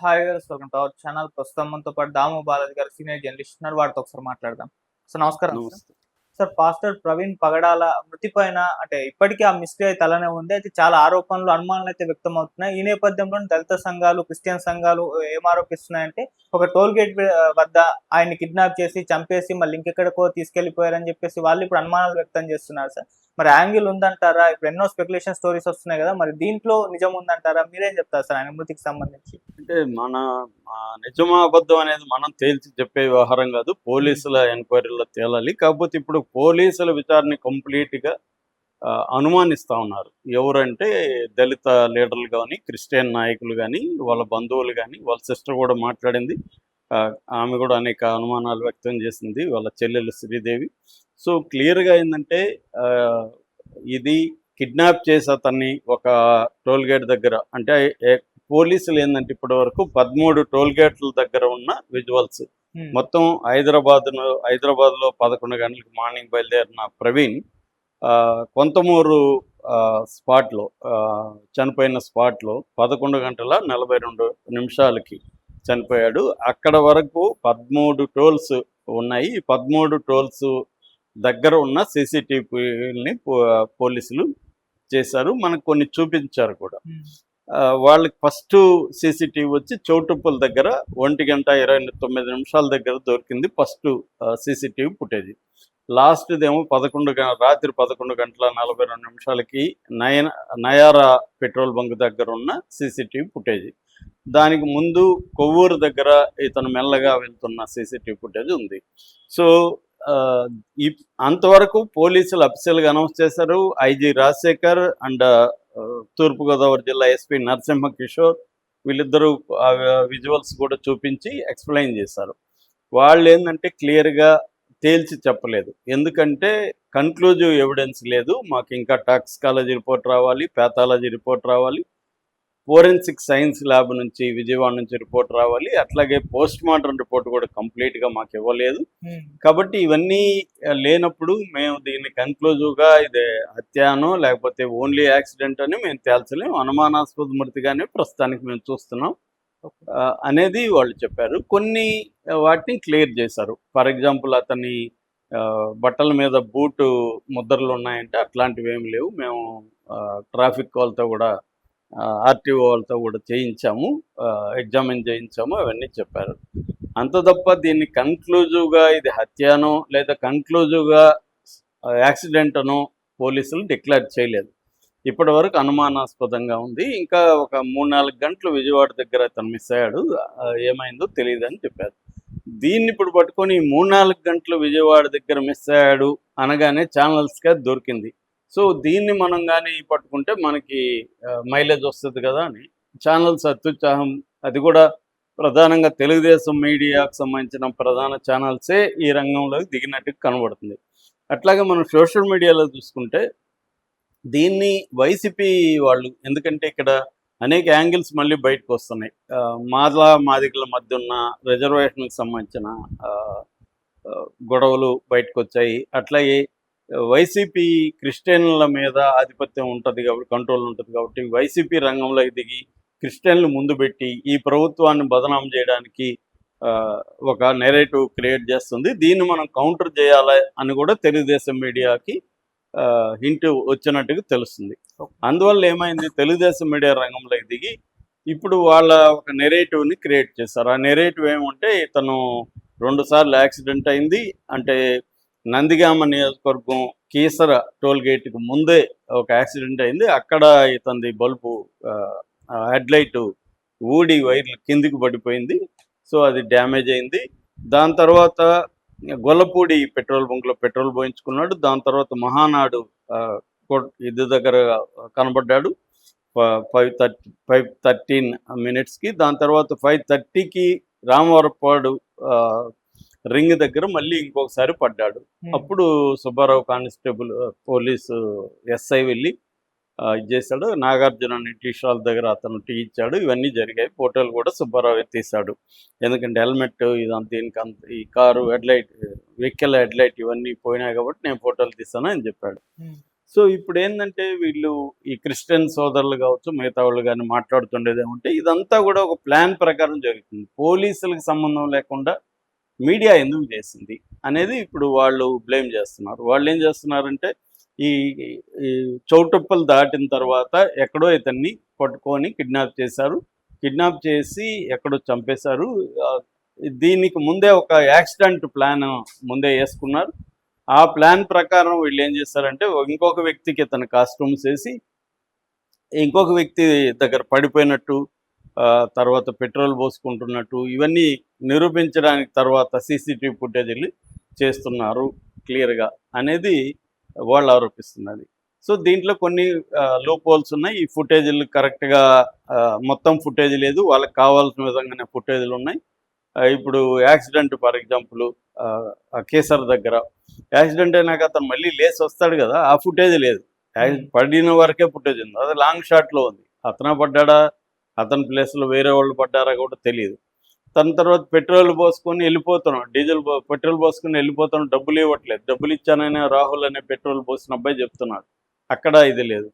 Hi welcome to our channel ప్రస్తుతం మనతో పాటు దాము బాలాజీ గారు సీనియర్ జర్నలిస్ట్ ఉన్నారు. వారితో ఒకసారి మాట్లాడదాం. సార్ నమస్కారం సార్. పాస్టర్ ప్రవీణ్ పగడాల మృతి పైన అంటే ఇప్పటికీ ఆ మిస్టరీ అయితే అలానే ఉంది. అయితే చాలా ఆరోపణలు అనుమానాలు అయితే వ్యక్తం అవుతున్నాయి ఈ నేపథ్యంలో దళిత సంఘాలు క్రిస్టియన్ సంఘాలు ఏం ఆరోపిస్తున్నాయంటే ఒక టోల్ గేట్ వద్ద ఆయన్ని కిడ్నాప్ చేసి చంపేసి మళ్ళీ ఇంకెక్కడికో తీసుకెళ్ళిపోయారని చెప్పేసి వాళ్ళు ఇప్పుడు అనుమానాలు వ్యక్తం చేస్తున్నారు సార్. మరి యాంగిల్ ఉందంటారా? ఇప్పుడు ఎన్నో స్పెక్యులేషన్ స్టోరీస్ వస్తున్నాయి కదా. మరి దీంట్లో నిజం ఉందంటారా? మీరేం చెప్తారు సార్ ఆయన మృతికి సంబంధించి? అంటే మన నిజమా అబద్ధం అనేది మనం తేల్చి చెప్పే వ్యవహారం కాదు. పోలీసుల ఎంక్వైరీలో తేలాలి. కాకపోతే ఇప్పుడు పోలీసుల విచారణ కంప్లీట్గా ఆ, అనుమానిస్తా ఉన్నారు. ఎవరంటే దళిత లీడర్లు కానీ క్రిస్టియన్ నాయకులు కానీ వాళ్ళ బంధువులు కానీ వాళ్ళ సిస్టర్ కూడా మాట్లాడింది. ఆ, ఆమె కూడా అనేక అనుమానాలు వ్యక్తం చేసింది వాళ్ళ చెల్లెలు శ్రీదేవి. సో క్లియర్గా ఏంటంటే ఇది కిడ్నాప్ చేసి అతన్ని ఒక టోల్ గేట్ దగ్గర అంటే పోలీసులు ఏంటంటే ఇప్పటి వరకు పదమూడు టోల్ గేట్ల దగ్గర ఉన్న విజువల్స్. మొత్తం హైదరాబాద్ హైదరాబాద్లో పదకొండు గంటలకు మార్నింగ్ బయలుదేరిన ప్రవీణ్ ఆ, కొంతమూరు స్పాట్లో ఆ, చనిపోయిన స్పాట్లో పదకొండు గంటల నలభై రెండు నిమిషాలకి చనిపోయాడు. అక్కడ వరకు పదమూడు టోల్స్ ఉన్నాయి. ఈ పదమూడు టోల్స్ దగ్గర ఉన్న సీసీటీవీని పోలీసులు చేశారు. మనకు కొన్ని చూపించారు కూడా. వాళ్ళకి ఫస్ట్ సీసీటీవీ వచ్చి చౌటుప్పల దగ్గర ఒంటి గంట ఇరవై తొమ్మిది నిమిషాల దగ్గర దొరికింది ఫస్ట్ సీసీటీవీ ఫుటేజ్. లాస్ట్దేమో పదకొండు గ- రాత్రి పదకొండు గంటల నలభై రెండు నిమిషాలకి నయన నయారా పెట్రోల్ బంక్ దగ్గర ఉన్న సీసీటీవీ ఫుటేజ్. దానికి ముందు కొవ్వూరు దగ్గర ఇతను మెల్లగా వెళ్తున్న సీసీటీవీ ఫుటేజ్ ఉంది. సో అంతవరకు పోలీసులు అఫీషియల్గా అనౌన్స్ చేశారు. ఐజీ రాజశేఖర్ అండ్ తూర్పుగోదావరి జిల్లా ఎస్పీ నరసింహ కిషోర్ వీళ్ళిద్దరూ విజువల్స్ కూడా చూపించి ఎక్స్ప్లెయిన్ చేశారు. వాళ్ళు ఏంటంటే క్లియర్గా తేల్చి చెప్పలేదు. ఎందుకంటే కన్క్లూజివ్ ఎవిడెన్స్ లేదు. మాకు ఇంకా టాక్సికాలజీ రిపోర్ట్ రావాలి ప్యాథాలజీ రిపోర్ట్ రావాలి. ఫోరెన్సిక్ సైన్స్ ల్యాబ్ నుంచి విజయవాడ నుంచి రిపోర్ట్ రావాలి. అట్లాగే పోస్ట్ మార్టం రిపోర్ట్ కూడా కంప్లీట్గా మాకు ఇవ్వలేదు. కాబట్టి ఇవన్నీ లేనప్పుడు మేము దీన్ని కన్క్లూజివ్గా ఇది హత్యానో లేకపోతే ఓన్లీ యాక్సిడెంట్ అని మేము తేల్చలేము అనుమానాస్పద మృతిగానే ప్రస్తుతానికి మేము చూస్తున్నాం. అనేది వాళ్ళు చెప్పారు. కొన్ని వాటిని క్లియర్ చేశారు. ఫర్ ఎగ్జాంపుల్ అతని బట్టల మీద బూటు ముద్రలు ఉన్నాయంటే అట్లాంటివి ఏమి లేవు. మేము ట్రాఫిక్ వాళ్ళతో కూడా ఆర్టీఓ వాళ్ళతో కూడా చేయించాము. ఎగ్జామిన్ చేయించాము అవన్నీ చెప్పారు. అంత తప్ప దీన్ని కన్క్లూజివ్గా ఇది హత్యానో లేదా కన్క్లూజివ్గా యాక్సిడెంట్ అనో పోలీసులు డిక్లేర్ చేయలేదు. ఇప్పటి వరకు అనుమానాస్పదంగా ఉంది. ఇంకా ఒక మూడు నాలుగు గంటలు విజయవాడ దగ్గర అతను మిస్ అయ్యాడు. ఏమైందో తెలియదు అని చెప్పారు. దీన్ని ఇప్పుడు పట్టుకొని మూడు నాలుగు గంటలు విజయవాడ దగ్గర మిస్ అయ్యాడు అనగానే ఛానల్స్గా దొరికింది. సో దీన్ని మనం కానీ పట్టుకుంటే మనకి మైలేజ్ వస్తుంది కదా అని. ఛానల్స్ అత్యుత్సాహం అది కూడా ప్రధానంగా తెలుగుదేశం మీడియాకు సంబంధించిన ప్రధాన ఛానల్సే ఈ రంగంలోకి దిగినట్టు కనబడుతుంది. అట్లాగే మనం సోషల్ మీడియాలో చూసుకుంటే దీన్ని వైసీపీ వాళ్ళు ఎందుకంటే ఇక్కడ అనేక యాంగిల్స్ మళ్ళీ బయటకు వస్తున్నాయి. మాదలా మాదికల మాదిగల మధ్య ఉన్న రిజర్వేషన్కి సంబంధించిన గొడవలు బయటకు వచ్చాయి. అట్లాగే వైసీపీ క్రిస్టియన్ల మీద ఆధిపత్యం ఉంటుంది కాబట్టి కంట్రోల్ ఉంటుంది కాబట్టి వైసీపీ రంగంలోకి దిగి క్రిస్టియన్లు ముందు పెట్టి ఈ ప్రభుత్వాన్ని బదనాం చేయడానికి ఒక నెరేటివ్ క్రియేట్ చేస్తుంది. దీన్ని మనం కౌంటర్ చేయాలి అని కూడా తెలుగుదేశం మీడియాకి హింట్ వచ్చినట్టుగా తెలుస్తుంది. అందువల్ల ఏమైంది? తెలుగుదేశం మీడియా రంగంలోకి దిగి ఇప్పుడు వాళ్ళ ఒక నెరేటివ్ని క్రియేట్ చేశారు ఆ నెరేటివ్ ఏమంటే ఇతను రెండుసార్లు యాక్సిడెంట్ అయింది. అంటే నందిగామ నియోజకవర్గం కీసర టోల్గేట్కి ముందే ఒక యాక్సిడెంట్ అయింది. అక్కడ ఇతంది బల్బు హెడ్ లైట్ ఊడి వైర్లు కిందికి పడిపోయింది. సో అది డ్యామేజ్ అయింది. దాని తర్వాత గొల్లపూడి పెట్రోల్ బంక్లో పెట్రోల్ పోయించుకున్నాడు. దాని తర్వాత మహానాడు ఆ, ఇది దగ్గర కనబడ్డాడు. ఫైవ్ థర్టీ ఫైవ్ థర్టీన్ మినిట్స్కి. దాని తర్వాత ఫైవ్ థర్టీకి రామవరపాడు ఆ, రింగ్ దగ్గర మళ్ళీ ఇంకొకసారి పడ్డాడు. అప్పుడు సుబ్బారావు కానిస్టేబుల్ పోలీసు ఎస్ఐ వెళ్ళి చేశాడు. నాగార్జున అని టీ షాప్ దగ్గర అతను టీ ఇచ్చాడు. ఇవన్నీ జరిగాయి. ఫోటోలు కూడా సుబ్బారావు తీశాడు. ఎందుకంటే హెల్మెట్ ఇదంతా దీనికి అంత ఈ కారు హెడ్లైట్ వెహికల్ హెడ్లైట్ ఇవన్నీ పోయినాయి కాబట్టి నేను ఫోటోలు తీస్తాను అని చెప్పాడు. సో ఇప్పుడు ఏంటంటే వీళ్ళు ఈ క్రిస్టియన్ సోదరులు కావచ్చు మిగతా వాళ్ళు కానీ మాట్లాడుతుండేది ఏమంటే ఇదంతా కూడా ఒక ప్లాన్ ప్రకారం జరుగుతుంది. పోలీసులకు సంబంధం లేకుండా మీడియా ఎందుకు చేసింది అనేది ఇప్పుడు వాళ్ళు బ్లేమ్ చేస్తున్నారు. వాళ్ళు ఏం చేస్తున్నారంటే ఈ చౌటప్పలు చౌటుప్పలు దాటిన తర్వాత ఎక్కడో ఇతన్ని పట్టుకొని కిడ్నాప్ చేశారు. కిడ్నాప్ చేసి ఎక్కడో చంపేశారు. దీనికి ముందే ఒక యాక్సిడెంట్ ప్లాన్ ముందే వేసుకున్నారు. ఆ ప్లాన్ ప్రకారం వీళ్ళు ఏం చేస్తారంటే ఇంకొక వ్యక్తికి ఇతను కాస్ట్యూమ్స్ వేసి ఇంకొక వ్యక్తి దగ్గర పడిపోయినట్టు తర్వాత పెట్రోల్ పోసుకుంటున్నట్టు ఇవన్నీ నిరూపించడానికి తర్వాత సీసీటీవీ ఫుటేజీలు చేస్తున్నారు క్లియర్గా అనేది వాళ్ళు ఆరోపిస్తున్నది. సో దీంట్లో కొన్ని లూప్ హోల్స్ ఉన్నాయి. ఈ ఫుటేజీలు కరెక్ట్గా మొత్తం ఫుటేజ్ లేదు. వాళ్ళకి కావాల్సిన విధంగానే ఫుటేజీలు ఉన్నాయి. ఇప్పుడు యాక్సిడెంట్ ఫర్ ఎగ్జాంపుల్ కేసర్ దగ్గర యాక్సిడెంట్ అయినాక అతను మళ్ళీ లేచి వస్తాడు కదా ఆ ఫుటేజ్ లేదు. పడిన వరకే ఫుటేజ్ ఉంది. అది లాంగ్ షాట్లో ఉంది. అతను పడ్డాడా? అతని ప్లేస్లో వేరే వాళ్ళు పడ్డారా కూడా తెలియదు తన తర్వాత పెట్రోల్ పోసుకొని వెళ్ళిపోతున్నాం డీజిల్ పెట్రోల్ పోసుకొని వెళ్ళిపోతున్నాం డబ్బులు ఇవ్వట్లేదు. డబ్బులు ఇచ్చానని రాహుల్ అనే పెట్రోల్ పోసిన అబ్బాయి చెప్తున్నాడు. అక్కడ ఇది లేదు.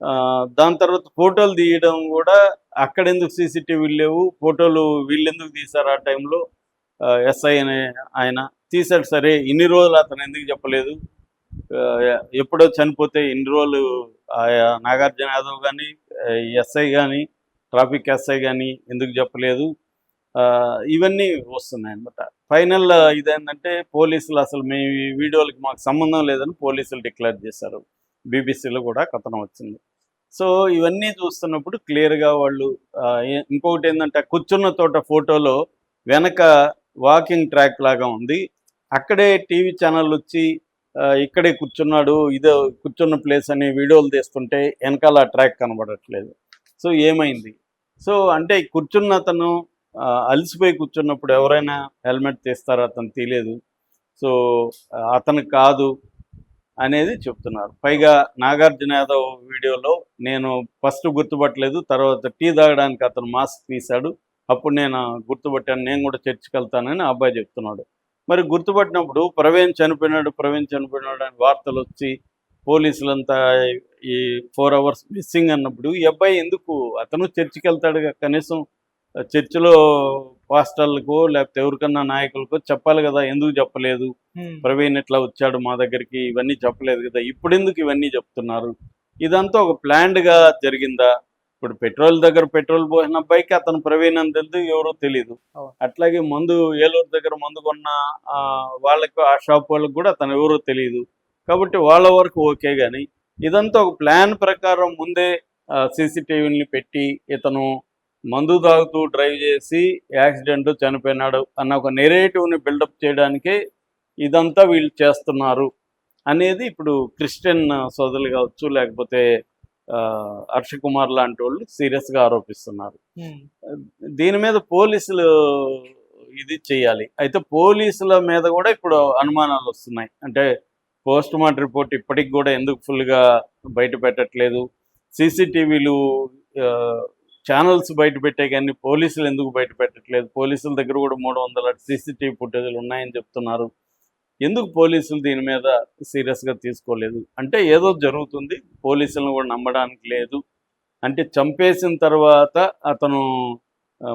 ఆ, దాని తర్వాత ఫోటోలు తీయడం కూడా అక్కడ ఎందుకు సీసీటీవీలు లేవు? ఫోటోలు వీళ్ళు ఎందుకు తీశారు ఆ టైంలో ఎస్ఐ అనే ఆయన తీశాడు. సరే ఇన్ని రోజులు అతను ఎందుకు చెప్పలేదు? ఆ, ఎప్పుడో చనిపోతే ఇన్ని రోజులు ఆ నాగార్జున యాదవ్ కానీ ఎస్ఐ కానీ ట్రాఫిక్ ఎస్ఐ కానీ ఎందుకు చెప్పలేదు? ఇవన్నీ వస్తున్నాయి అనమాట ఫైనల్ ఇదేంటంటే పోలీసులు అసలు మీ వీడియోలకి మాకు సంబంధం లేదని పోలీసులు డిక్లేర్ చేశారు. బీబీసీలో కూడా కథనం వచ్చింది. సో ఇవన్నీ చూస్తున్నప్పుడు క్లియర్గా వాళ్ళు ఇంకొకటి ఏంటంటే కూర్చున్న తోట ఫోటోలో వెనక వాకింగ్ ట్రాక్ లాగా ఉంది. అక్కడే టీవీ ఛానల్ వచ్చి ఇక్కడే కూర్చున్నాడు ఇదే కూర్చున్న ప్లేస్ అని వీడియోలు తీస్తుంటే వెనకాల ట్రాక్ కనబడట్లేదు. సో ఏమైంది? సో అంటే కూర్చున్న అతను అలసిపోయి కూర్చున్నప్పుడు ఎవరైనా హెల్మెట్ తీస్తారో అతను తీయలేదు సో అతను కాదు అనేది చెప్తున్నారు. పైగా నాగార్జున యాదవ్ వీడియోలో నేను ఫస్ట్ గుర్తుపట్టలేదు తర్వాత టీ తాగడానికి అతను మాస్క్ తీశాడు. అప్పుడు నేను గుర్తుపట్టాను నేను కూడా చర్చికి వెళ్తానని అబ్బాయి చెప్తున్నాడు. మరి గుర్తుపట్టినప్పుడు ప్రవీణ్ చనిపోయినాడు ప్రవీణ్ చనిపోయినాడు అని వార్తలు వచ్చి పోలీసులంతా ఈ ఫోర్ అవర్స్ మిస్సింగ్ అన్నప్పుడు ఈ అబ్బాయి ఎందుకు అతను చర్చికి వెళ్తాడు కనీసం చర్చిలో పాస్టర్లకు లేకపోతే ఎవరికన్నా నాయకులకు చెప్పాలి కదా ఎందుకు చెప్పలేదు. ప్రవీణ్ ఇట్లా వచ్చాడు మా దగ్గరికి? ఇవన్నీ చెప్పలేదు కదా ఇప్పుడు ఎందుకు ఇవన్నీ చెప్తున్నారు? ఇదంతా ఒక planned గా జరిగిందా? ఇప్పుడు పెట్రోల్ దగ్గర పెట్రోల్ పోసిన అబ్బాయికి అతను ప్రవీణ్ అని తెలుసు ఎవరో తెలియదు. అట్లాగే మందు ఏలూరు దగ్గర మందు కొన్న ఆ, వాళ్ళకు ఆ షాప్ వాళ్ళకి కూడా అతను ఎవరో తెలియదు కాబట్టి వాళ్ళ వరకు ఓకే కానీ ఇదంతా ఒక ప్లాన్ ప్రకారం ముందే సీసీటీవీని పెట్టి ఇతను మందు తాగుతూ డ్రైవ్ చేసి యాక్సిడెంట్ చనిపోయినాడు అన్న ఒక నెరేటివ్ని బిల్డప్ చేయడానికే ఇదంతా వీళ్ళు చేస్తున్నారు అనేది ఇప్పుడు క్రిస్టియన్ సోదరులు కావచ్చు లేకపోతే హర్ష కుమార్ లాంటి వాళ్ళు సీరియస్గా ఆరోపిస్తున్నారు. దీని మీద పోలీసులు ఇది చేయాలి. అయితే పోలీసుల మీద కూడా ఇప్పుడు అనుమానాలు వస్తున్నాయి. అంటే పోస్ట్ మార్టం రిపోర్ట్ ఇప్పటికి కూడా ఎందుకు ఫుల్గా బయట పెట్టట్లేదు సీసీటీవీలు ఛానల్స్ బయట పెట్టే కానీ పోలీసులు ఎందుకు బయట పెట్టట్లేదు పోలీసుల దగ్గర కూడా మూడు వందల సీసీటీవీ ఫుటేజ్లు ఉన్నాయని చెప్తున్నారు. ఎందుకు పోలీసులు దీని మీద సీరియస్గా తీసుకోలేదు? అంటే ఏదో జరుగుతుంది పోలీసులను కూడా నమ్మడానికి లేదు. అంటే చంపేసిన తర్వాత అతను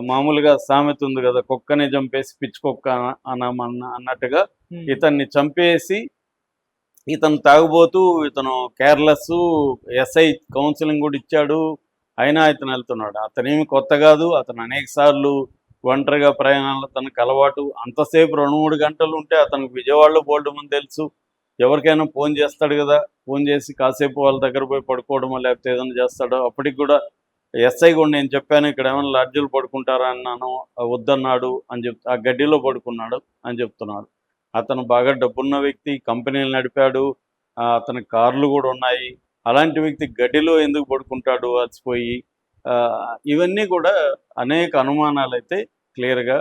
మామూలుగా సామెత ఉంది కదా కుక్కని చంపేసి పిచ్చి కుక్క అనమన్న అన్నట్టుగా. ఇతన్ని చంపేసి ఇతను తాగుబోతూ ఇతను కేర్లెస్ ఎస్ఐ కౌన్సిలింగ్ కూడా ఇచ్చాడు. అయినా ఇతను వెళ్తున్నాడు. అతనేమి కొత్త కాదు. అతను అనేక సార్లు ఒంటరిగా ప్రయాణాలు తనకు అలవాటు. అంతసేపు రెండు మూడు గంటలు ఉంటే అతనికి విజయవాడలో బోల్డ్ మంది తెలుసు. ఎవరికైనా ఫోన్ చేస్తాడు కదా. ఫోన్ చేసి కాసేపు వాళ్ళ దగ్గర పోయి పడుకోవడమో లేకపోతే ఏదైనా చేస్తాడో అప్పటికి కూడా ఎస్ఐ కూడా నేను చెప్పాను ఇక్కడ ఏమైనా లాడ్జీలు పడుకుంటారా అన్నాను వద్దన్నాడు అని చెప్ ఆ గడ్డిలో పడుకున్నాడు అని చెప్తున్నాడు. అతను బాగా డబ్బున్న వ్యక్తి కంపెనీలు నడిపాడు అతని కార్లు కూడా ఉన్నాయి. అలాంటి వ్యక్తి గడ్డిలో ఎందుకు పడుకుంటాడు అలసిపోయి? ఆ, ఇవన్నీ కూడా అనేక అనుమానాలు అయితే క్లియర్గా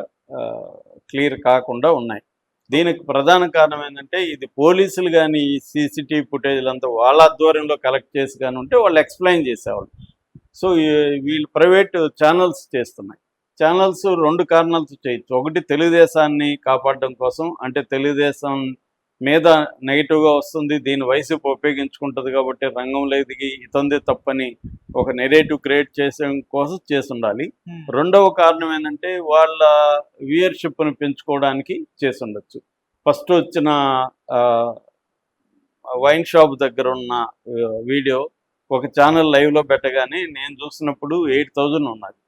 క్లియర్ కాకుండా ఉన్నాయి. దీనికి ప్రధాన కారణం ఏంటంటే ఇది పోలీసులు కానీ ఈ సీసీటీవీ ఫుటేజ్లు అంతా వాళ్ళ ఆధ్వర్యంలో కలెక్ట్ చేసి కానీ ఉంటే వాళ్ళు ఎక్స్ప్లెయిన్ చేసేవాళ్ళు. సో వీళ్ళు ప్రైవేట్ ఛానల్స్ చేస్తున్నాయి. ఛానల్స్ రెండు కారణాలతో చేయొచ్చు. ఒకటి తెలుగుదేశాన్ని కాపాడడం కోసం అంటే తెలుగుదేశం మీద నెగిటివ్గా వస్తుంది దీని వైసీపీ ఉపయోగించుకుంటుంది కాబట్టి రంగంలో ఎదిగి ఇతంది తప్పని ఒక నెరేటివ్ క్రియేట్ చేసే కోసం చేసి ఉండాలి రెండవ కారణం ఏంటంటే వాళ్ళ వ్యూయర్షిప్ను పెంచుకోవడానికి చేసి ఉండొచ్చు ఫస్ట్ వచ్చిన వైన్ షాప్ దగ్గర ఉన్న వీడియో ఒక ఛానల్ లైవ్లో పెట్టగానే నేను చూసినప్పుడు ఎయిట్ థౌజండ్ ఉన్నది.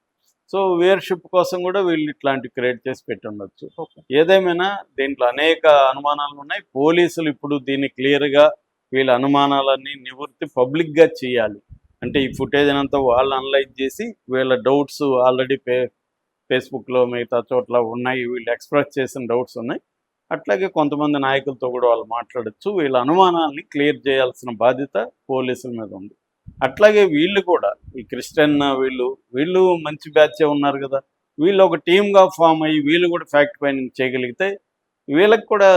సో వ్యూయర్షిప్ కోసం కూడా వీళ్ళు ఇట్లాంటివి క్రియేట్ చేసి పెట్టి ఉండొచ్చు. ఓకే. ఏదేమైనా దీంట్లో అనేక అనుమానాలు ఉన్నాయి. పోలీసులు ఇప్పుడు దీన్ని క్లియర్గా వీళ్ళ అనుమానాలన్నీ నివృత్తి పబ్లిక్గా చేయాలి. అంటే ఈ ఫుటేజ్ అంతా వాళ్ళు అనలైజ్ చేసి వీళ్ళ డౌట్స్ ఆల్రెడీ ఫే ఫేస్బుక్లో మిగతా చోట్ల ఉన్నాయి. వీళ్ళు ఎక్స్ప్రెస్ చేసిన డౌట్స్ ఉన్నాయి. అట్లాగే కొంతమంది నాయకులతో కూడా వాళ్ళు మాట్లాడొచ్చు. వీళ్ళ అనుమానాల్ని క్లియర్ చేయాల్సిన బాధ్యత పోలీసుల మీద ఉంది. అట్లాగే వీళ్ళు కూడా ఈ క్రిస్టియన్ వీళ్ళు వీళ్ళు మంచి బ్యాచే ఉన్నారు కదా. వీళ్ళు ఒక టీమ్గా ఫామ్ అయ్యి వీళ్ళు కూడా ఫ్యాక్ట్ ఫైండింగ్ చేయగలిగితే వీళ్ళకి కూడా